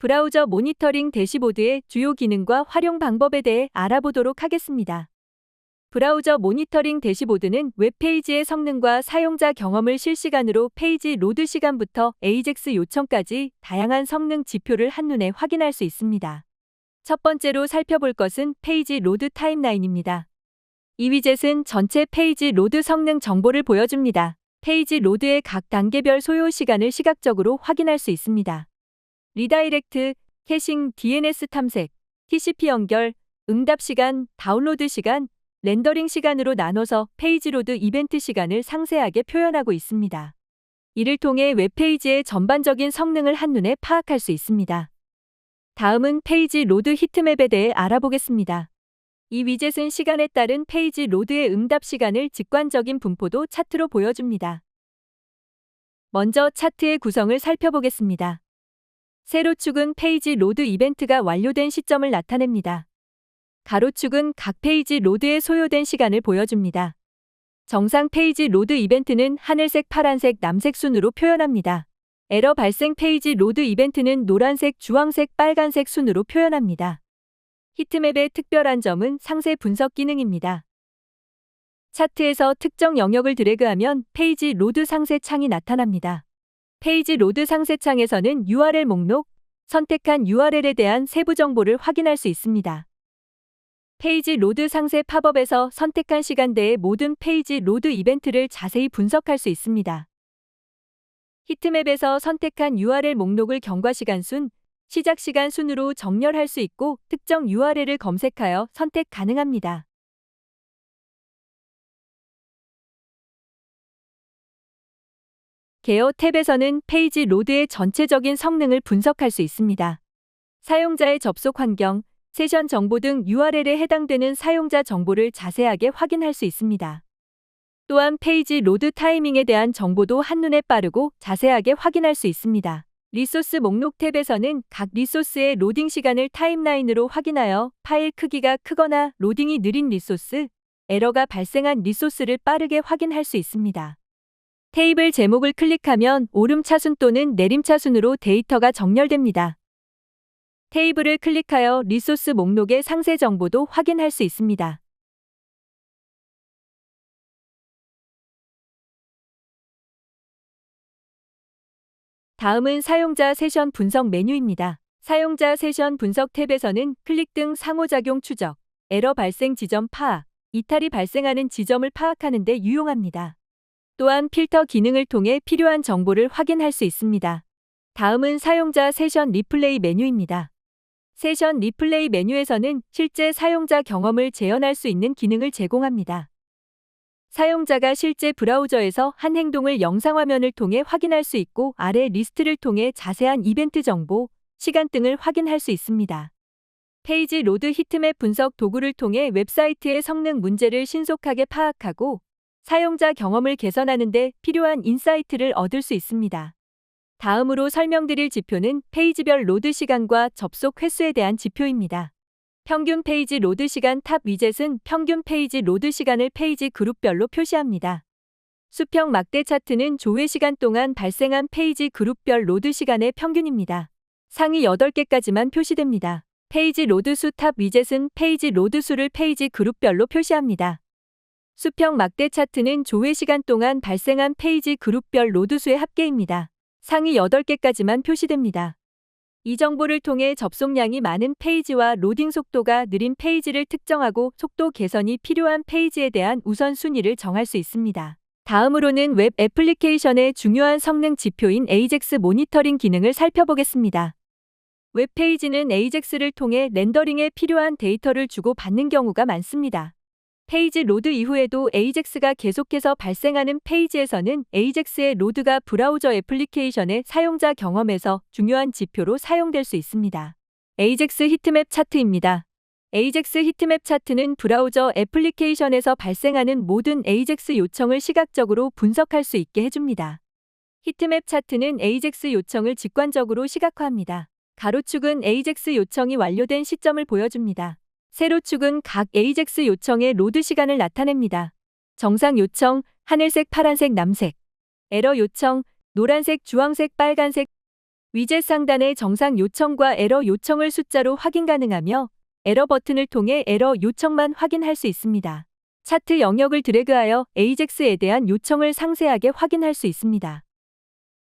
브라우저 모니터링 대시보드의 주요 기능과 활용 방법에 대해 알아보도록 하겠습니다. 브라우저 모니터링 대시보드는 웹페이지의 성능과 사용자 경험을 실시간으로 페이지 로드 시간부터 AJAX 요청까지 다양한 성능 지표를 한눈에 확인할 수 있습니다. 첫 번째로 살펴볼 것은 페이지 로드 타임라인입니다. 이 위젯은 전체 페이지 로드 성능 정보를 보여줍니다. 페이지 로드의 각 단계별 소요 시간을 시각적으로 확인할 수 있습니다. 리다이렉트, 캐싱, DNS 탐색, TCP 연결, 응답 시간, 다운로드 시간, 렌더링 시간으로 나눠서 페이지 로드 이벤트 시간을 상세하게 표현하고 있습니다. 이를 통해 웹페이지의 전반적인 성능을 한눈에 파악할 수 있습니다. 다음은 페이지 로드 히트맵에 대해 알아보겠습니다. 이 위젯은 시간에 따른 페이지 로드의 응답 시간을 직관적인 분포도 차트로 보여줍니다. 먼저 차트의 구성을 살펴보겠습니다. 세로축은 페이지 로드 이벤트가 완료된 시점을 나타냅니다. 가로축은 각 페이지 로드에 소요된 시간을 보여줍니다. 정상 페이지 로드 이벤트는 하늘색, 파란색, 남색 순으로 표현합니다. 에러 발생 페이지 로드 이벤트는 노란색, 주황색, 빨간색 순으로 표현합니다. 히트맵의 특별한 점은 상세 분석 기능입니다. 차트에서 특정 영역을 드래그하면 페이지 로드 상세 창이 나타납니다. 페이지 로드 상세 창에서는 URL 목록, 선택한 URL에 대한 세부 정보를 확인할 수 있습니다. 페이지 로드 상세 팝업에서 선택한 시간대의 모든 페이지 로드 이벤트를 자세히 분석할 수 있습니다. 히트맵에서 선택한 URL 목록을 경과 시간 순, 시작 시간 순으로 정렬할 수 있고 특정 URL을 검색하여 선택 가능합니다. 개요 탭에서는 페이지 로드의 전체적인 성능을 분석할 수 있습니다. 사용자의 접속 환경, 세션 정보 등 URL에 해당되는 사용자 정보를 자세하게 확인할 수 있습니다. 또한 페이지 로드 타이밍에 대한 정보도 한눈에 빠르고 자세하게 확인할 수 있습니다. 리소스 목록 탭에서는 각 리소스의 로딩 시간을 타임라인으로 확인하여 파일 크기가 크거나 로딩이 느린 리소스, 에러가 발생한 리소스를 빠르게 확인할 수 있습니다. 테이블 제목을 클릭하면 오름차순 또는 내림차순으로 데이터가 정렬됩니다. 테이블을 클릭하여 리소스 목록의 상세 정보도 확인할 수 있습니다. 다음은 사용자 세션 분석 메뉴입니다. 사용자 세션 분석 탭에서는 클릭 등 상호작용 추적, 에러 발생 지점 파악, 이탈이 발생하는 지점을 파악하는 데 유용합니다. 또한 필터 기능을 통해 필요한 정보를 확인할 수 있습니다. 다음은 사용자 세션 리플레이 메뉴입니다. 세션 리플레이 메뉴에서는 실제 사용자 경험을 재현할 수 있는 기능을 제공합니다. 사용자가 실제 브라우저에서 한 행동을 영상화면을 통해 확인할 수 있고 아래 리스트를 통해 자세한 이벤트 정보, 시간 등을 확인할 수 있습니다. 페이지 로드 히트맵 분석 도구를 통해 웹사이트의 성능 문제를 신속하게 파악하고 사용자 경험을 개선하는 데 필요한 인사이트를 얻을 수 있습니다. 다음으로 설명드릴 지표는 페이지별 로드 시간과 접속 횟수에 대한 지표입니다. 평균 페이지 로드 시간 탑 위젯은 평균 페이지 로드 시간을 페이지 그룹별로 표시합니다. 수평 막대 차트는 조회 시간 동안 발생한 페이지 그룹별 로드 시간의 평균입니다. 상위 8개까지만 표시됩니다. 페이지 로드 수 탑 위젯은 페이지 로드 수를 페이지 그룹별로 표시합니다. 수평 막대 차트는 조회 시간 동안 발생한 페이지 그룹별 로드 수의 합계입니다. 상위 8개까지만 표시됩니다. 이 정보를 통해 접속량이 많은 페이지와 로딩 속도가 느린 페이지를 특정하고 속도 개선이 필요한 페이지에 대한 우선순위를 정할 수 있습니다. 다음으로는 웹 애플리케이션의 중요한 성능 지표인 AJAX 모니터링 기능을 살펴보겠습니다. 웹페이지는 AJAX를 통해 렌더링에 필요한 데이터를 주고 받는 경우가 많습니다. 페이지 로드 이후에도 AJAX가 계속해서 발생하는 페이지에서는 AJAX의 로드가 브라우저 애플리케이션의 사용자 경험에서 중요한 지표로 사용될 수 있습니다. AJAX 히트맵 차트입니다. AJAX 히트맵 차트는 브라우저 애플리케이션에서 발생하는 모든 AJAX 요청을 시각적으로 분석할 수 있게 해줍니다. 히트맵 차트는 AJAX 요청을 직관적으로 시각화합니다. 가로축은 AJAX 요청이 완료된 시점을 보여줍니다. 세로 축은 각 AJAX 요청의 로드 시간을 나타냅니다. 정상 요청, 하늘색, 파란색, 남색. 에러 요청, 노란색, 주황색, 빨간색. 위젯 상단의 정상 요청과 에러 요청을 숫자로 확인 가능하며 에러 버튼을 통해 에러 요청만 확인할 수 있습니다. 차트 영역을 드래그하여 에이젝스에 대한 요청을 상세하게 확인할 수 있습니다.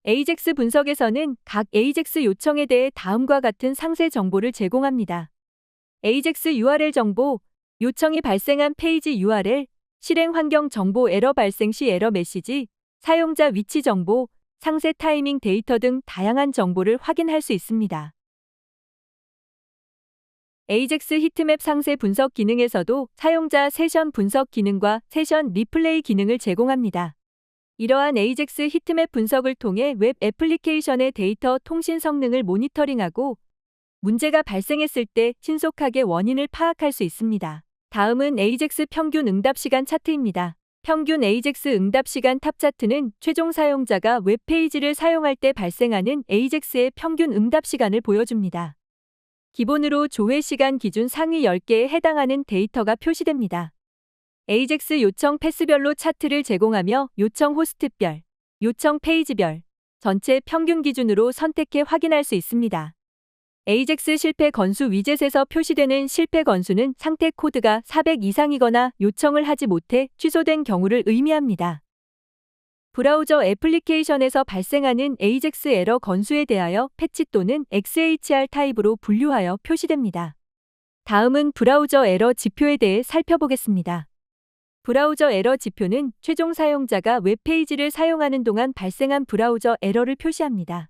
에이젝스 분석에서는 각 에이젝스 요청에 대해 다음과 같은 상세 정보를 제공합니다. 에이젝스 URL 정보, 요청이 발생한 페이지 URL, 실행 환경 정보 에러 발생 시 에러 메시지, 사용자 위치 정보, 상세 타이밍 데이터 등 다양한 정보를 확인할 수 있습니다. 에이젝스 히트맵 상세 분석 기능에서도 사용자 세션 분석 기능과 세션 리플레이 기능을 제공합니다. 이러한 에이젝스 히트맵 분석을 통해 웹 애플리케이션의 데이터 통신 성능을 모니터링하고 문제가 발생했을 때 신속하게 원인을 파악할 수 있습니다. 다음은 에이젝스 평균 응답 시간 차트입니다. 평균 에이젝스 응답 시간 탑 차트는 최종 사용자가 웹페이지를 사용할 때 발생하는 에이젝스의 평균 응답 시간을 보여줍니다. 기본으로 조회 시간 기준 상위 10개에 해당하는 데이터가 표시됩니다. 에이젝스 요청 패스별로 차트를 제공하며 요청 호스트별, 요청 페이지별, 전체 평균 기준으로 선택해 확인할 수 있습니다. 에이젝스 실패 건수 위젯에서 표시되는 실패 건수는 상태 코드가 400 이상이거나 요청을 하지 못해 취소된 경우를 의미합니다. 브라우저 애플리케이션에서 발생하는 에이젝스 에러 건수에 대하여 패치 또는 XHR 타입으로 분류하여 표시됩니다. 다음은 브라우저 에러 지표에 대해 살펴보겠습니다. 브라우저 에러 지표는 최종 사용자가 웹페이지를 사용하는 동안 발생한 브라우저 에러를 표시합니다.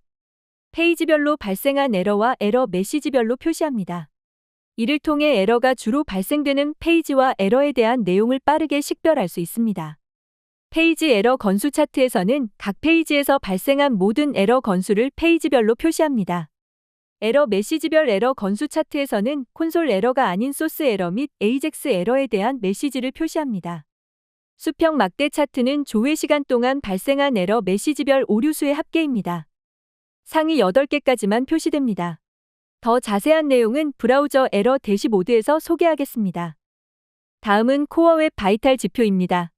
페이지별로 발생한 에러와 에러 메시지별로 표시합니다. 이를 통해 에러가 주로 발생되는 페이지와 에러에 대한 내용을 빠르게 식별할 수 있습니다. 페이지 에러 건수 차트에서는 각 페이지에서 발생한 모든 에러 건수를 페이지별로 표시합니다. 에러 메시지별 에러 건수 차트에서는 콘솔 에러가 아닌 소스 에러 및 에이젝스 에러에 대한 메시지를 표시합니다. 수평 막대 차트는 조회 시간 동안 발생한 에러 메시지별 오류수의 합계입니다. 상위 8개까지만 표시됩니다. 더 자세한 내용은 브라우저 에러 대시보드에서 소개하겠습니다. 다음은 코어 웹 바이탈 지표입니다.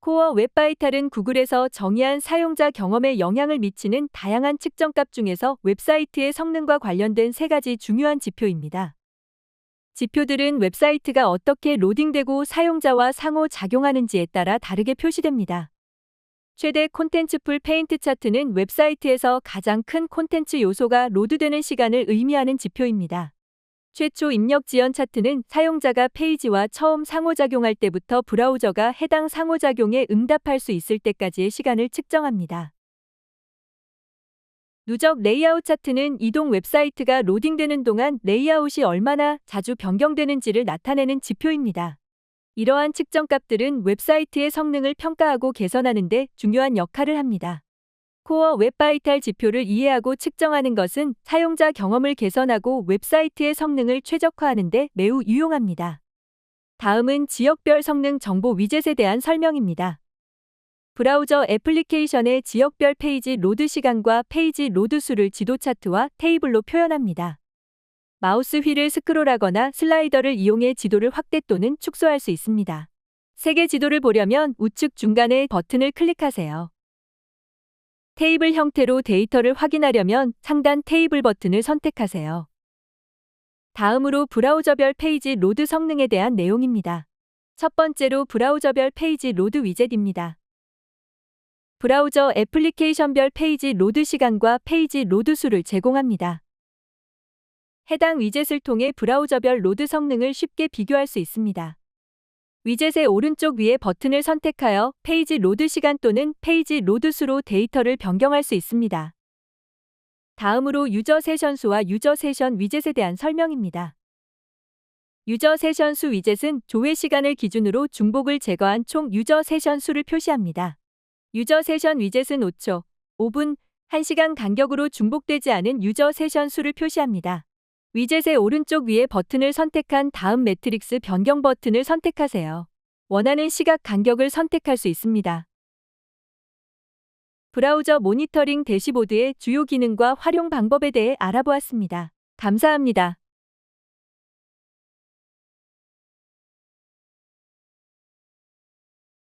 코어 웹 바이탈은 구글에서 정의한 사용자 경험에 영향을 미치는 다양한 측정값 중에서 웹사이트의 성능과 관련된 세 가지 중요한 지표입니다. 지표들은 웹사이트가 어떻게 로딩되고 사용자와 상호 작용하는지에 따라 다르게 표시됩니다. 최대 콘텐츠 풀 페인트 차트는 웹사이트에서 가장 큰 콘텐츠 요소가 로드되는 시간을 의미하는 지표입니다. 최초 입력 지연 차트는 사용자가 페이지와 처음 상호작용할 때부터 브라우저가 해당 상호작용에 응답할 수 있을 때까지의 시간을 측정합니다. 누적 레이아웃 차트는 이동 웹사이트가 로딩되는 동안 레이아웃이 얼마나 자주 변경되는지를 나타내는 지표입니다. 이러한 측정값들은 웹사이트의 성능을 평가하고 개선하는 데 중요한 역할을 합니다. 코어 웹바이탈 지표를 이해하고 측정하는 것은 사용자 경험을 개선하고 웹사이트의 성능을 최적화하는 데 매우 유용합니다. 다음은 지역별 성능 정보 위젯에 대한 설명입니다. 브라우저 애플리케이션의 지역별 페이지 로드 시간과 페이지 로드 수를 지도 차트와 테이블로 표현합니다. 마우스 휠을 스크롤하거나 슬라이더를 이용해 지도를 확대 또는 축소할 수 있습니다. 세계 지도를 보려면 우측 중간에 버튼을 클릭하세요. 테이블 형태로 데이터를 확인하려면 상단 테이블 버튼을 선택하세요. 다음으로 브라우저별 페이지 로드 성능에 대한 내용입니다. 첫 번째로 브라우저별 페이지 로드 위젯입니다. 브라우저 애플리케이션별 페이지 로드 시간과 페이지 로드 수를 제공합니다. 해당 위젯을 통해 브라우저별 로드 성능을 쉽게 비교할 수 있습니다. 위젯의 오른쪽 위에 버튼을 선택하여 페이지 로드 시간 또는 페이지 로드 수로 데이터를 변경할 수 있습니다. 다음으로 유저 세션 수와 유저 세션 위젯에 대한 설명입니다. 유저 세션 수 위젯은 조회 시간을 기준으로 중복을 제거한 총 유저 세션 수를 표시합니다. 유저 세션 위젯은 5초, 5분, 1시간 간격으로 중복되지 않은 유저 세션 수를 표시합니다. 위젯의 오른쪽 위에 버튼을 선택한 다음 매트릭스 변경 버튼을 선택하세요. 원하는 시각 간격을 선택할 수 있습니다. 브라우저 모니터링 대시보드의 주요 기능과 활용 방법에 대해 알아보았습니다. 감사합니다.